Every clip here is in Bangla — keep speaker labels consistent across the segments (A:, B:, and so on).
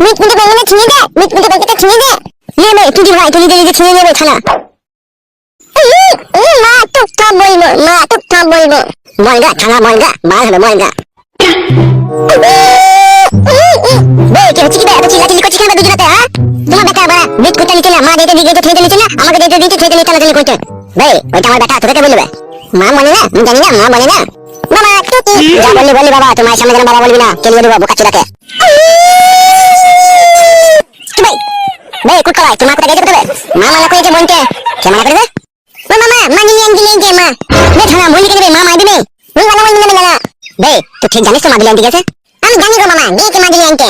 A: মিট মিটে বেলনে ছিঁড়ে দে মিট মিটে বেলনে ছিঁড়ে দে নেবে তুই ভাই তুই নিজে ছিঁড়ে নেবে খানা মা টুকটাক বলব মা টুকটাক বলব বলগা খানা বলগা বার হবে বলগা না মা নিচে না মা না জানি না মা বলে না মামা টুকি যা বললি বললি বাবা তোমার সামনে বাবা বলবি না, কেলিয়ে দেবো বোকা চুদাকে বে বে কুটকলাই তোমার কোথায় গেছে কোথায় মা মানা করেছে বোনকে কে মানা করেছে মা মামা মানি নিয়ে দিলে যে মা বে থানা বলি কে দেবে মা মা দিবে তুই বলা বলি না না বে তুই ঠিক জানিস তো মাদুলি আনতে গেছে আমি জানি গো মামা গিয়েছে মাদুলি আনতে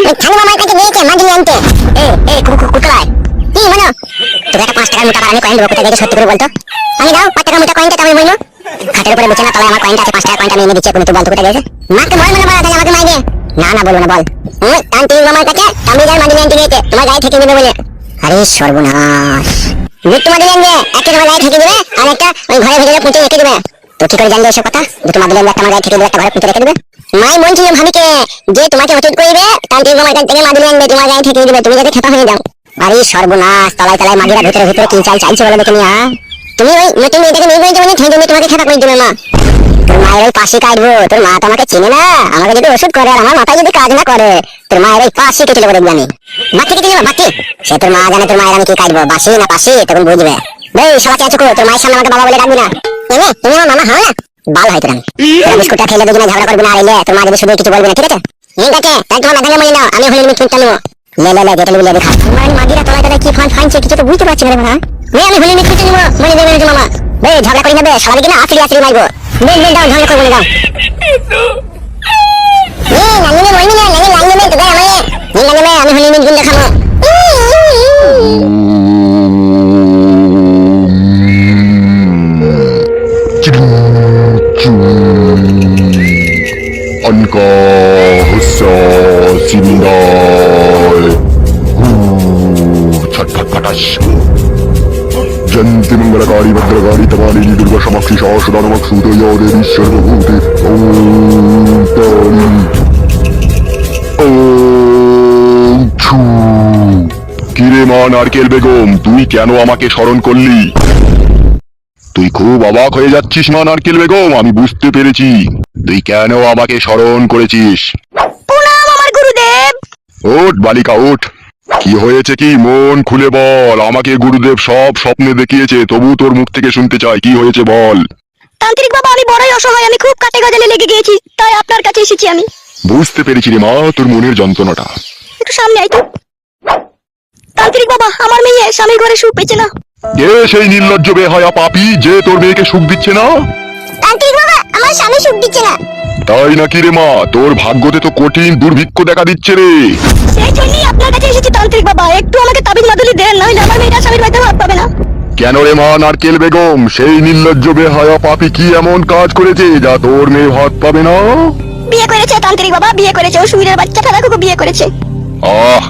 A: ওই থানু মামার কাছে গিয়েছে মাদুলি আনতে এ এ কুকুলাই কি বলো? তোকে একটা পাঁচ টাকার মোটা বাড়ানি কয়েন দেবো কোথায় গেছে সত্যি করে বলতো? আমি দাও পাঁচ টাকার মোটা কয়েনটা তো আমি খাটের উপরে বসে না তলায় আমার কয়েনটা আছে পাঁচ টাকার কয়েনটা আমি এনে দিচ্ছি কোনো তুই বলতো কোথায় গেছে মাকে বল মানে বলা আমাকে মাই দে না না বলব না বল। হুম মামার কাছে তামিজার মাদুলি আনতে গিয়েছে তোমার গায়ে থেকে নেবে বলে। আরে সর্বনাশ। দুটো মাদুলি আনবে একটা তোমার গায়ে থেকে দেবে, আর একটা ওই ঘরে ভেতরে পুঁতে রেখে দেবে। তো কি করে জানলে এসব কথা? দুটো মাদুলি আনবে একটা আমার গায়ে থেকে দেবে, একটা ঘরে পুঁতে রেখে দেবে। মাই বলছিল যে মামার কাছ থেকে মাদুলি আনবে, তোমার গায়ে থেকে দেবে, তুমি যাতে খেপা সর্বনাশ, তলায় তলায় মাদিরা ভিতরে ভিতরে কি চাল চাইছে বলে দেখে নিয়ে তুমি ওই নতুন মেয়েটাকে নিয়ে মানে তোমাকে খেপা করে দিবে তোর মায়ের ওই পাশে কাটবো তোর মা তো আমাকে চেনে না। আমাকে যদি ওষুধ করে আমার মাথায় যদি কাজ না করে, তোর মায়ের ওই পাশে কেটে দেবো আমি। বাকি কেটে সে তোর মা জানে তোর মায়ের আমি কি কাটবো বাসি না পাশে, তখন বুঝবে। বেই সবাই তোর মায়ের সামনে আমাকে বাবা বলে ডাকবি না। এনে তুমি আমার মামা না বাল হয় তোর আমি। বিস্কুটটা খেলে দুজনে ঝগড়া করবি না, এলে তোর মা যদি শুধু কিছু বলবি না, ঠিক আছে? তাই তোমার মাথাকে মনে নাও, আমি হলে নেব। লে লে লে, যেটা লিবি দেখা। মানে মাদিরা তলায় তলায় কি ফান ফানছে কিছু তো বুঝতে পারছি না রে ভাই আমি হলে মিটমিটটা নেব, মনে দেবে মামা। বে ঝগড়া করি না বে সবাই কিনা আসলি আসলি মারবো। बैठ जाओ ढोल को बोल जाओ ये नन्हे में मोहिनी में नन्हे लाइन में तो गया मैं ये नन्हे में हमें हनी
B: में गुंडा खामो Anka hasa simdal Hu chat pat patash শান্তি মঙ্গলকারী ভদ্রকারী তমালিনী দুর্গা সমাক্ষী সহসদানমক সুদয় দেবী সর্বভূতে কিরে মা নারকেল বেগম তুমি কেন আমাকে স্মরণ করলি তুই খুব অবাক হয়ে যাচ্ছিস মা নারকেল বেগম? আমি বুঝতে পেরেছি। তুই কেন আমাকে স্মরণ করেছিস? ওঠ বালিকা ওঠ। কি হয়েছে কি? মন খুলে বল। আমাকে গুরুদেব সব স্বপ্নে দেখিয়েছে তবু তোর মুখ থেকে শুনতে চাই। কি হয়েছে বল?
A: তান্ত্রিক বাবা আমি বড়ই অসহায়। আমি খুব কাটে গজালে লেগে গিয়েছি তাই আপনার কাছে এসেছি আমি।
B: বুঝতে পেরেছি রে মা তোর মনের যন্ত্রণাটা।
A: একটু সামনে আই তো। তান্ত্রিক বাবা আমার মেয়ে স্বামীর ঘরে সুখ পেয়েছে না।
B: কে সেই নির্লজ্জ বেহায়া পাপি যে তোর মেয়েকে সুখ দিচ্ছে না?
A: তান্ত্রিক বাবা আমার স্বামী সুখ দিচ্ছে না।
B: তাই নাকি রে মা? তোর ভাগ্যতে তো কঠিন দুর্ভিক্ষ দেখা দিচ্ছে রে।
A: সেই জন্যই আপনার কাছে এসেছি তান্ত্রিক বাবা। একটু আমাকে তাবিজ মাদুলি দেন নইলে আমার মেয়েটা স্বামীর বাড়িতে ভাত পাবে না।
B: কেন রে মা নারকেল বেগম? সেই নির্লজ্জ বেহায়া পাপি কি এমন কাজ করেছে যা তোর মেয়ে ভাত পাবে না?
A: বিয়ে করেছে তান্ত্রিক বাবা বিয়ে করেছে। ও বাচ্চা ঠাকুরকে বিয়ে করেছে।
B: আহ